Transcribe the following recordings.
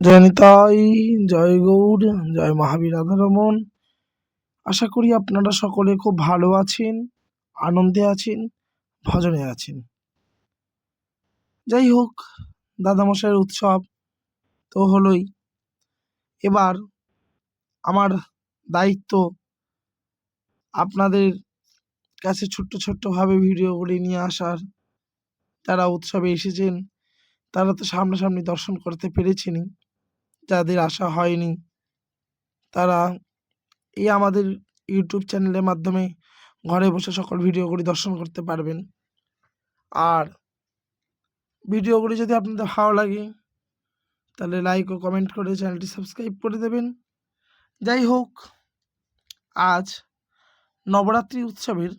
জয় নিতাই জয় গৌর জয় মহাবীর রাধারমন আশা করি আপনারা সকলে খুব ভালো আছেন, আনন্দে আছেন, ভজনে আছেন। যাই হোক, দাদামশাইয়ের উৎসব তো হলোই। এবার আমার দায়িত্ব আপনাদের কাছে ছোট্ট ছোট্টভাবে ভিডিওগুলি নিয়ে আসার। যারা উৎসবে এসেছেন, তারা তো সামনাসামনি দর্শন করতে পেরেছেনই। যাদের আসা হয়নি, তারা এই আমাদের ইউটিউব চ্যানেলের মাধ্যমে ঘরে বসে সকল ভিডিওগুলি দর্শন করতে পারবেন। আর ভিডিওগুলি যদি আপনাদের ভালো লাগে, তাহলে লাইক ও কমেন্ট করে চ্যানেলটি সাবস্ক্রাইব করে দেবেন। যাই হোক, আজ নবরাত্রি উৎসবের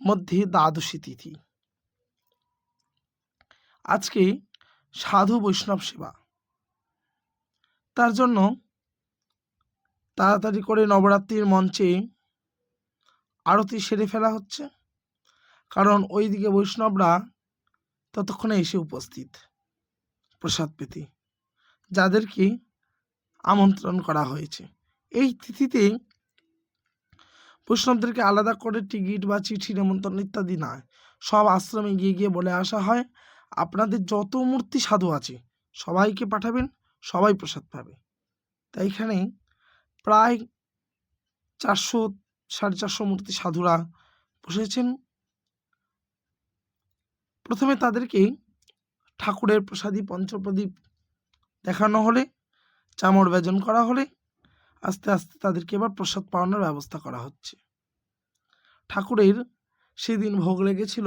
মধ্যে দ্বাদশী তিথি। আজকে সাধু বৈষ্ণব সেবা। তার জন্য তাড়াতাড়ি করে নবরাত্রির মঞ্চে আরতি সেরে ফেলা হচ্ছে। কারণ ওইদিকে বৈষ্ণবরা ততক্ষণে এসে উপস্থিত। প্রসাদ পেতে। যাদেরকে আমন্ত্রণ করা হয়েছে। এই তিথিতে বৈষ্ণবদেরকে আলাদা করে টিকিট বা চিঠি নেমন্তন্ন ইত্যাদি নয়। সব আশ্রমে গিয়ে গিয়ে বলে আসা হয়, আপনাদের যত মূর্তি সাধু আছে, সবাইকে পাঠাবেন সবাই প্রসাদ পাবে। তাই এখানে প্রায় চারশো, সাড়ে চারশো মূর্তি সাধুরা বসেছেন। প্রথমে তাদেরকে ঠাকুরের প্রসাদী, পঞ্চপ্রদীপ দেখানো হলে চামড় ব্যজন করা হলে, আস্তে আস্তে তাদেরকে এবার প্রসাদ পাওয়ানোর ব্যবস্থা করা হচ্ছে। ঠাকুরের সেদিন ভোগ লেগেছিল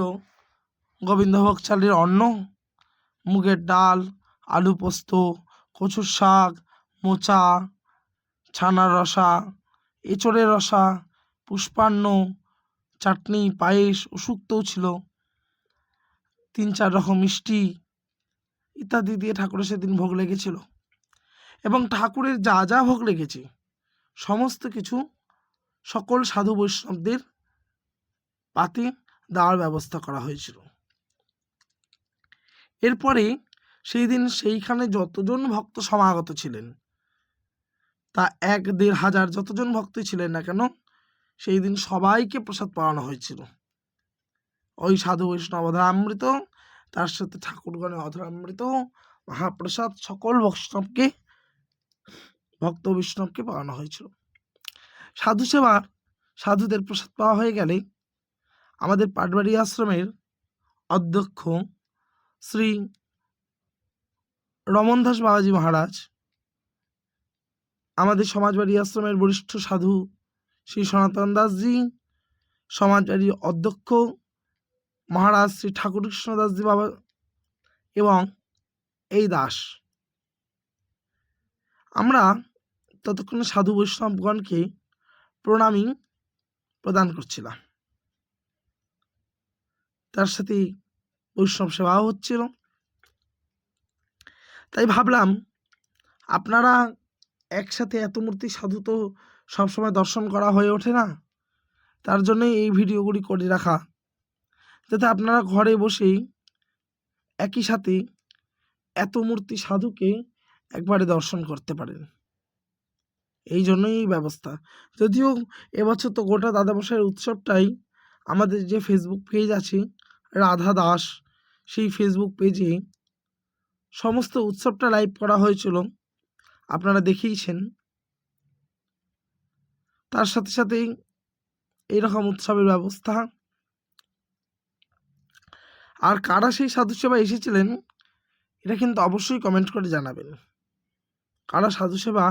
গোবিন্দভোগ চালের অন্ন, মুগের ডাল, আলু পোস্ত কচুর শাক, মোচা, ছানার রসা, এঁচড়ের রসা, পুষ্পান্ন, চাটনি, পায়েস ও শুক্তও ছিল। তিন চার রকম মিষ্টি ইত্যাদি দিয়ে ঠাকুরের সেদিন ভোগ লেগেছিল। এবং ঠাকুরের যা যা ভোগ লেগেছে, সমস্ত কিছু সকল সাধু বৈষ্ণবদের পাতে দেওয়ার ব্যবস্থা করা হয়েছিল। এরপরে সেই দিন সেইখানে যতজন ভক্ত সমাগত ছিলেন, তা এক দেড় হাজার যতজন ভক্ত ছিলেন না কেন, সেই দিন সবাইকে প্রসাদ পাওয়ানো হয়েছিল। ওই সাধু বৈষ্ণব অধরামৃত তার সাথে ঠাকুরগণের অধরামৃত, মহাপ্রসাদ, সকল বৈষ্ণবকে, ভক্ত বৈষ্ণবকে পাওয়ানো হয়েছিল। সাধু সেবা, সাধুদের প্রসাদ পাওয়া হয়ে গেলে আমাদের পাটবাড়ি আশ্রমের অধ্যক্ষ শ্রী রমন দাস বাবাজি মহারাজ, আমাদের সমাজবাড়ি আশ্রমের বরিষ্ঠ সাধু শ্রী সনাতন দাসজি, সমাজবাড়ির অধ্যক্ষ মহারাজ শ্রী ঠাকুর কৃষ্ণ দাসজি বাবা এবং এই দাস। আমরা ততক্ষণে সাধু বৈষ্ণবগণকে প্রণামী প্রদান করছিলাম। তার সাথে বৈষ্ণব সেবাও হচ্ছিল। তাই ভাবলাম, আপনারা একসাথে এত মূর্তি সাধু তো সবসময় দর্শন করা হয়ে ওঠে না, তার জন্যই এই ভিডিওগুলি করে রাখা। যাতে আপনারা ঘরে বসেই একই সাথে এত মূর্তি সাধুকে একবারে দর্শন করতে পারেন। এই জন্যই এই ব্যবস্থা। যদিও এবছর তো গোটা দাদামশাইয়ের উৎসবটাই আমাদের যে ফেসবুক পেজ আছে, রাধা দাস, সেই ফেসবুক পেজে সমস্ত উৎসবটা লাইভ করা হয়েছিল। আপনারা দেখেইছেন তার সাথে সাথেই এইরকম উৎসবের ব্যবস্থা। আর কারা সেই সাধু সেবা এসেছিলেন, এটা কিন্তু অবশ্যই কমেন্ট করে জানাবেন। কারা সাধু সেবা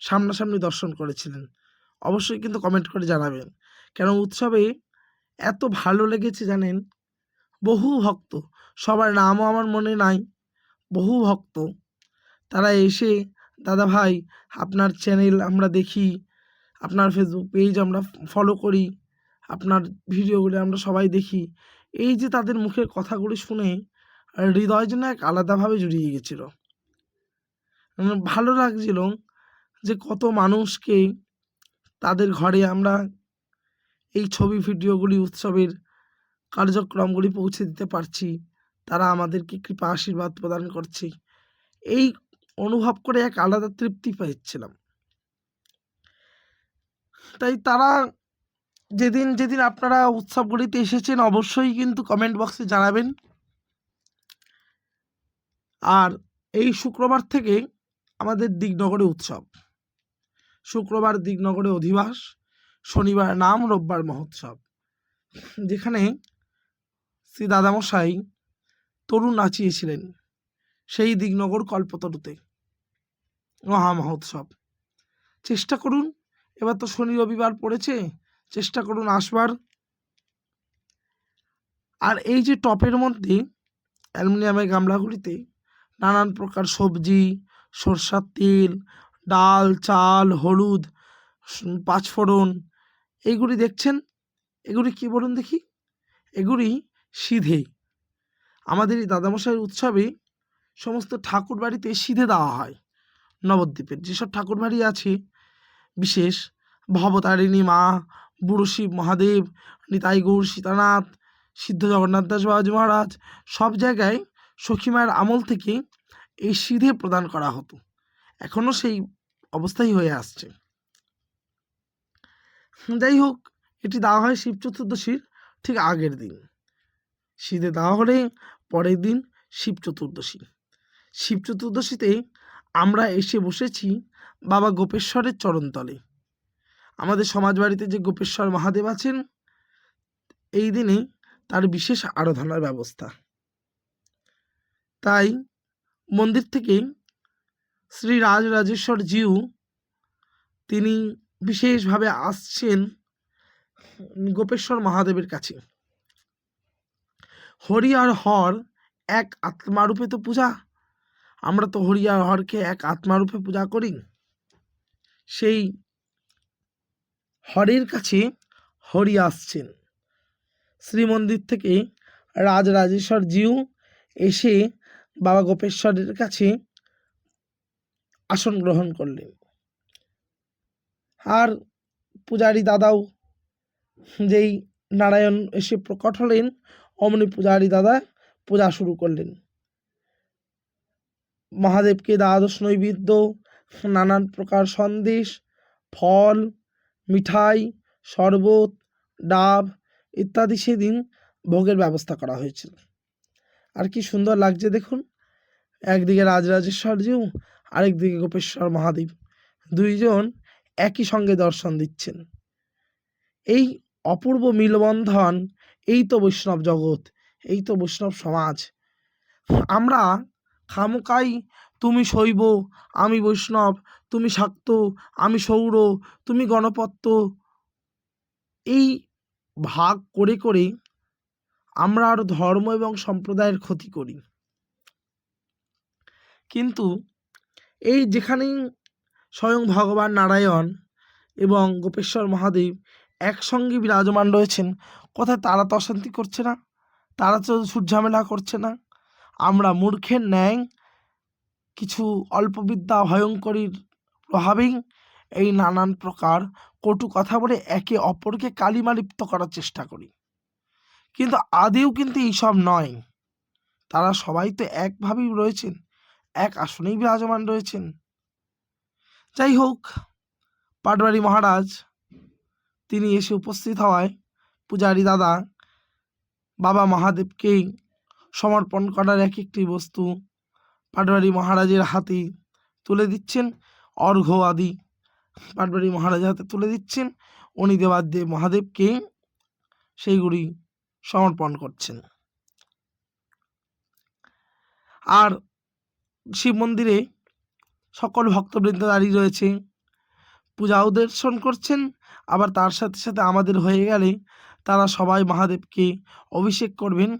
সামনাসামনি দর্শন করেছিলেন, অবশ্যই কিন্তু কমেন্ট করে জানাবেন। কেন উৎসবে এত ভালো লেগেছে জানেন? বহু ভক্ত, সবার নামও আমার মনে নাই। বহু ভক্ত। তারা এসে, দাদা ভাই, আপনার চ্যানেল আমরা দেখি, আপনার ফেসবুক পেজ আমরা ফলো করি, আপনার ভিডিওগুলি আমরা সবাই দেখি। এই যে তাদের মুখের কথাগুলি শুনে, হৃদয় যেন এক আলাদাভাবে জড়িয়ে গেছিল। ভালো লাগছিল যে কত মানুষকে তাদের ঘরে আমরা এই ছবি ভিডিওগুলি উৎসবের কার্যক্রমগুলি পৌঁছে দিতে পারছি। তারা আমাদেরকে কৃপা আশীর্বাদ প্রদান করছে। এই অনুভব করে এক আলাদা তৃপ্তি পেয়েছিলাম তাই তারা যেদিন যেদিন আপনারা উৎসবগুলিতে এসেছেন অবশ্যই কিন্তু কমেন্ট বক্সে জানাবেন। আর এই শুক্রবার থেকে আমাদের দিগনগরে উৎসব। শুক্রবার দিগনগরে অধিবাস, শনিবার নাম, রোববার মহোৎসব। যেখানে শ্রী দাদামশাই তরুণ নাচিয়েছিলেন সেই দিগনগর কল্পতরুতে। মহা মহোৎসব। চেষ্টা করুন, এবার তো শনি রবিবার পড়েছে, চেষ্টা করুন আসবার। আর এই যে টপের মধ্যে অ্যালুমিনিয়ামের গামলাগুলিতে নানান প্রকার সবজি, সরষার তেল, ডাল, চাল, হলুদ পাঁচফোড়ন এইগুলি দেখছেন? এগুলি কি বলুন দেখি? এগুলি সিধে। আমাদের এই দাদামশাইয়ের উৎসবে সমস্ত ঠাকুর বাড়িতে সিধে দেওয়া হয় নবদ্বীপের যেসব ঠাকুর বাড়ি আছে, বিশেষ ভবতারিণী মা, বুড়ো শিব মহাদেব, নিতাই গৌর সীতানাথ, সিদ্ধ জগন্নাথ দাস বাবাজি মহারাজ, সব জায়গায় সখীমায়ের আমল থেকে এই সিধে প্রদান করা হতো। এখনও সেই অবস্থাই হয়ে আসছে। যাই হোক, এটি দেওয়া হয় শিব চতুর্দশীর ঠিক আগের দিন। সিধে দেওয়া হলে পরের দিন শিব চতুর্দশী। শিব চতুর্দশীতে আমরা এসে বসেছি বাবা গোপেশ্বরের চরণতলে। আমাদের সমাজ বাড়িতে যে গোপেশ্বর মহাদেব আছেন, এই দিনে তার বিশেষ আরাধনার ব্যবস্থা। তাই মন্দির থেকে শ্রী রাজরাজেশ্বর জিউ তিনি বিশেষভাবে আসছেন গোপেশ্বর মহাদেবের কাছে। হরি আর হর এক আত্মারূপে তো পূজা। আমরা তো হরি আর হরকে এক আত্মারূপে পূজা করি। সেই হরের কাছে হরি আসছেন। শ্রীমন্দির থেকে রাজরাজেশ্বর জিউ এসে বাবা গোপেশ্বরের কাছে আসন গ্রহণ করলেন। আর পূজারী দাদাও যেই নারায়ণ এসে প্রকট হলেন অমনি পূজারী দাদা পূজা শুরু করলেন। মহাদেবকে দ্বাদশ নৈবেদ্য, নানান প্রকার সন্দেশ, ফল, মিঠাই, শরবত, ডাব ইত্যাদি সেদিন ভোগের ব্যবস্থা করা হয়েছিল। আর কি সুন্দর লাগছে দেখুন। একদিকে রাজরাজেশ্বর জিউ, আরেকদিকে গোপেশ্বর মহাদেব। দুইজন একই সঙ্গে দর্শন দিচ্ছেন। এই অপূর্ব মিলবন্ধন এই তো বৈষ্ণব জগৎ, এই তো বৈষ্ণব সমাজ। আমরা খামোকাই তুমি শৈব, আমি বৈষ্ণব, তুমি শাক্ত, আমি সৌর, তুমি গণপত্য। এই ভাগ করে করে আমরা আরও ধর্ম এবং সম্প্রদায়ের ক্ষতি করি। কিন্তু এই যেখানেই স্বয়ং ভগবান নারায়ণ এবং গোপেশ্বর মহাদেব একসঙ্গে বিরাজমান রয়েছেন কোথায় তারা তো অশান্তি করছে না, তারা তো ঝামেলা করছে না। আমরা মূর্খের ন্যায় কিছু অল্পবিদ্যা ভয়ঙ্করীর প্রভাবেই এই নানান প্রকার কটু কথা বলে একে অপরকে কালিমালিপ্ত করার চেষ্টা করি। কিন্তু আদেও কিন্তু এইসব নয়। তারা সবাই তো একভাবেই রয়েছেন, এক আসনেই বিরাজমান রয়েছেন। যাই হোক পাটবাড়ি মহারাজ, তিনি এসে উপস্থিত হওয়ায় পূজারী দাদা, বাবা মহাদেবকেই সমর্পণ করার এক একটি বস্তু পাটবাড়ি মহারাজের হাতে তুলে দিচ্ছেন, অর্ঘ্য আদি পাটবাড়ি মহারাজের হাতে তুলে দিচ্ছেন উনি দেবাদেব মহাদেবকে সেইগুলি সমর্পণ করছেন। আর শিব মন্দিরে সকল ভক্তবৃন্দ দাঁড়িয়ে রয়েছে। পূজাও দর্শন করছেন, আবার তার সাথে সাথে আমাদের হয়ে গেলে তারা সবাই মহাদেবকে অভিষেক করবেন,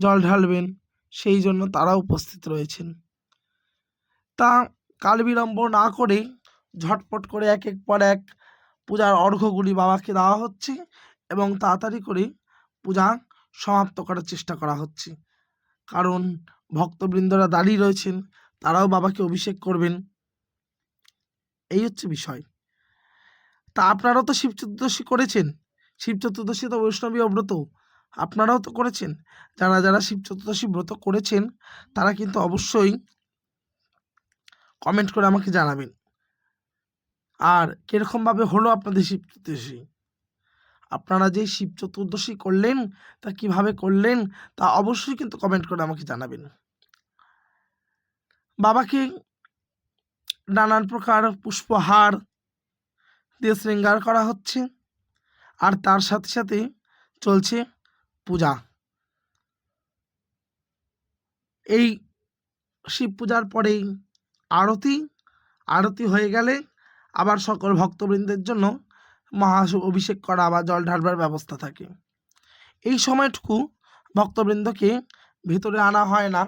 জল ঢালবেন, সেই জন্য তারা উপস্থিত রয়েছেন। তা কাল বিলম্ব না করে ঝটপট করে এক এক পর এক পূজার অর্ঘ্যগুলি বাবাকে দেওয়া হচ্ছে এবং তাড়াতাড়ি করে পূজা সমাপ্ত করার চেষ্টা করা হচ্ছে। কারণ ভক্তবৃন্দরা দাঁড়িয়ে রয়েছেন, তারাও বাবাকে অভিষেক করবেন। এই হচ্ছে বিষয়। তা আপনারাও তো শিব চতুর্দশী করেছেন। শিব চতুর্দশী তো বৈষ্ণবী ব্রত আপনারাও তো করেছেন। যারা যারা শিব চতুর্দশী ব্রত করেছেন, তারা কিন্তু অবশ্যই কমেন্ট করে আমাকে জানাবেন। আর কীরকমভাবে হলো আপনাদের শিব চতুর্দশী? আপনারা যে শিব চতুর্দশী করলেন, তা কীভাবে করলেন, তা অবশ্যই কিন্তু কমেন্ট করে আমাকে জানাবেন। বাবাকে নানান প্রকার পুষ্পহার দিয়ে শৃঙ্গার করা হচ্ছে। আর তার সাথে সাথে চলছে পূজা। এই শিব পূজার পরেই আরতি আরতি হয়ে গেলে আবার সকল ভক্তবৃন্দের জন্য মহা অভিষেক করা বা জল ঢালবার ব্যবস্থা থাকে। এই সময়টুকু ভক্তবৃন্দকে ভিতরে আনা হয় না।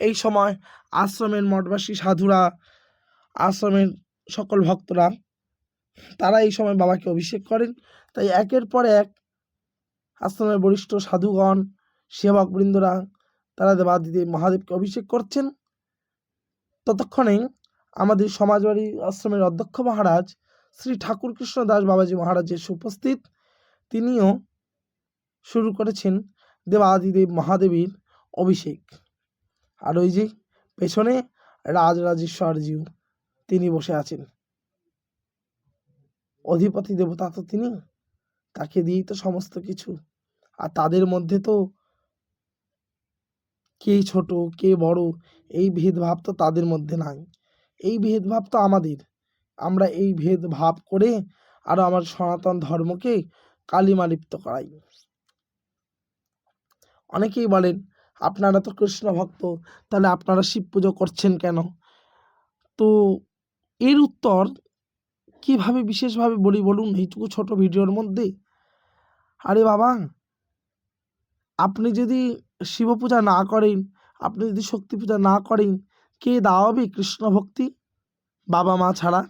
এই সময় আশ্রমের মঠবাসী, সাধুরা, আশ্রমের সকল ভক্তরা তারা এই সময় বাবাকে অভিষেক করেন। তাই একের পর এক আশ্রমের বরিষ্ঠ সাধুগণ সেবক সেবকবৃন্দরা তারা দেবাদিদেব মহাদেবকে অভিষেক করছেন। ততক্ষণে আমাদের সমাজবাড়ি আশ্রমের অধ্যক্ষ মহারাজ শ্রী ঠাকুর কৃষ্ণ দাস বাবাজি মহারাজের উপস্থিত। তিনিও শুরু করেছেন দেবাদিদেব মহাদেবীর অভিষেক। আর ওই যে পেছনে রাজরাজেশ্বরজিউ তিনি বসে আছেন। অধিপতি দেবতা তো তিনি। তাকে দিয়েই তো সমস্ত কিছু। আর তাদের মধ্যে তো কে ছোট, কে বড়, এই ভেদভাব তো তাদের মধ্যে নাই। এই ভেদভাব তো আমাদের। আমরা এই ভেদভাব করে আরও আমার সনাতন ধর্মকে কালিমালিপ্ত করাই। অনেকেই বলেন, আপনারা তো কৃষ্ণ ভক্ত, তাহলে আপনারা শিব পুজো করছেন কেন? তো এর উত্তর কীভাবে বিশেষভাবে বলি বলুন? এইটুকু ছোট ভিডিওর মধ্যে? আরে বাবা, আপনি যদি শিব পূজা না করেন, আপনি যদি শক্তি পূজা না করেন, কে দাওয়াবে কৃষ্ণ ভক্তি? বাবা মা ছাড়া।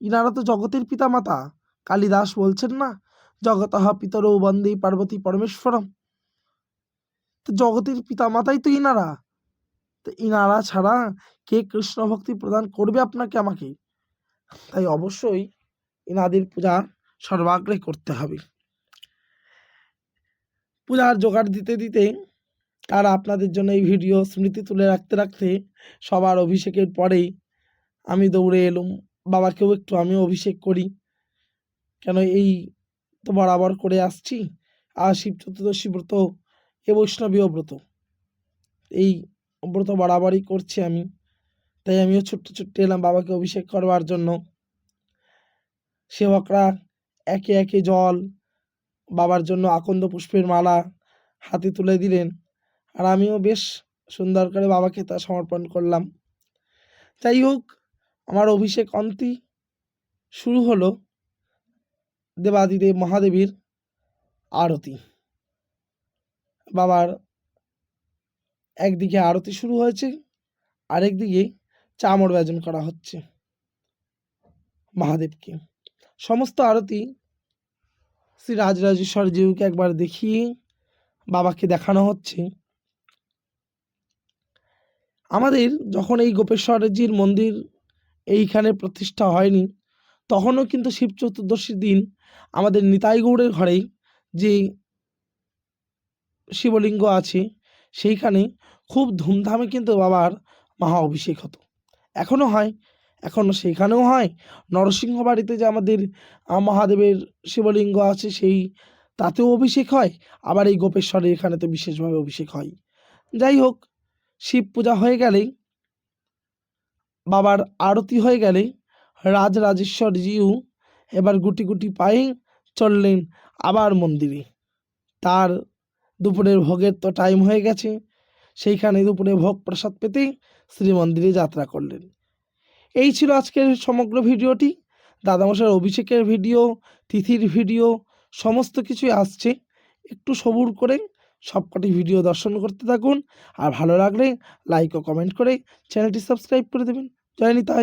ইনারা তো জগতের পিতা মাতা কালিদাস বলছেন না, জগত পিতর বন্দে পার্বতী পরমেশ্বরম। তো জগতের পিতা মাতাই তো ইনারা। তো ইনারা ছাড়া কে কৃষ্ণ ভক্তি প্রদান করবে আপনাকে, আমাকে? তাই অবশ্যই ইনাদের পূজা সর্বাগ্রে করতে হবে। পূজার জোগাড় দিতে দিতে আর আপনাদের জন্য এই ভিডিও স্মৃতি তুলে রাখতে রাখতে সবার অভিষেকের পরেই আমি দৌড়ে এলুম। বাবাকেও একটু আমিও অভিষেক করি। কেন এই তো বরাবর করে আসছি। আর শিব চতুর্দশী ব্রত এ বৈষ্ণবীয় ব্রত। এই ব্রত বরাবরই করছি আমি। তাই আমিও ছোট্ট ছোট্ট এলাম বাবাকে অভিষেক করবার জন্য। সেবকরা একে একে জল, বাবার জন্য আকন্দ পুষ্পের মালা হাতে তুলে দিলেন আর আমিও বেশ সুন্দর করে বাবাকে তা সমর্পণ করলাম। যাই হোক, আমার অভিষেক অন্তি শুরু হলো দেবাদিদেব মহাদেবীর আরতি। বাবার একদিকে আরতি শুরু হয়েছে, আরেকদিকে চামর ব্যজন করা হচ্ছে। মহাদেবকে। সমস্ত আরতি শ্রী রাজরাজেশ্বর জিউকে একবার দেখিয়ে বাবাকে দেখানো হচ্ছে। আমাদের যখন এই গোপেশ্বরজির মন্দির এইখানে প্রতিষ্ঠা হয়নি, তখনও কিন্তু শিব চতুর্দশীর দিন আমাদের নিতাই গৌড়ের ঘরেই যে শিবলিঙ্গ আছে, সেইখানে খুব ধুমধামে কিন্তু বাবার মহা অভিষেক হতো। এখনও হয় এখনও সেইখানেও হয়। নরসিংহ বাড়িতে যে আমাদের মহাদেবের শিবলিঙ্গ আছে সেই তাতেও অভিষেক হয়, আবার এই গোপেশ্বরে এখানে তো বিশেষভাবে অভিষেক হয়। যাই হোক, শিব পূজা হয়ে গেলেই, বাবার আরতি হয়ে গেলে রাজরাজেশ্বর জিউ এবার গুটি গুটি পায়ে চললেন আবার মন্দিরে। তার দুপুরের ভোগের তো টাইম হয়ে গেছে, সেইখানে দুপুরে ভোগ প্রসাদ পেতে শ্রীমন্দিরে যাত্রা করলেন। এই ছিল আজকের সমগ্র ভিডিওটি। দাদামশার অভিষেকের ভিডিও, তিথির ভিডিও, সমস্ত কিছুই আসছে। একটু সবুর করে সবকটি ভিডিও দর্শন করতে থাকুন। আর ভালো লাগলে লাইক ও কমেন্ট করে চ্যানেলটি সাবস্ক্রাইব করে দেবেন। জয় নিতাই।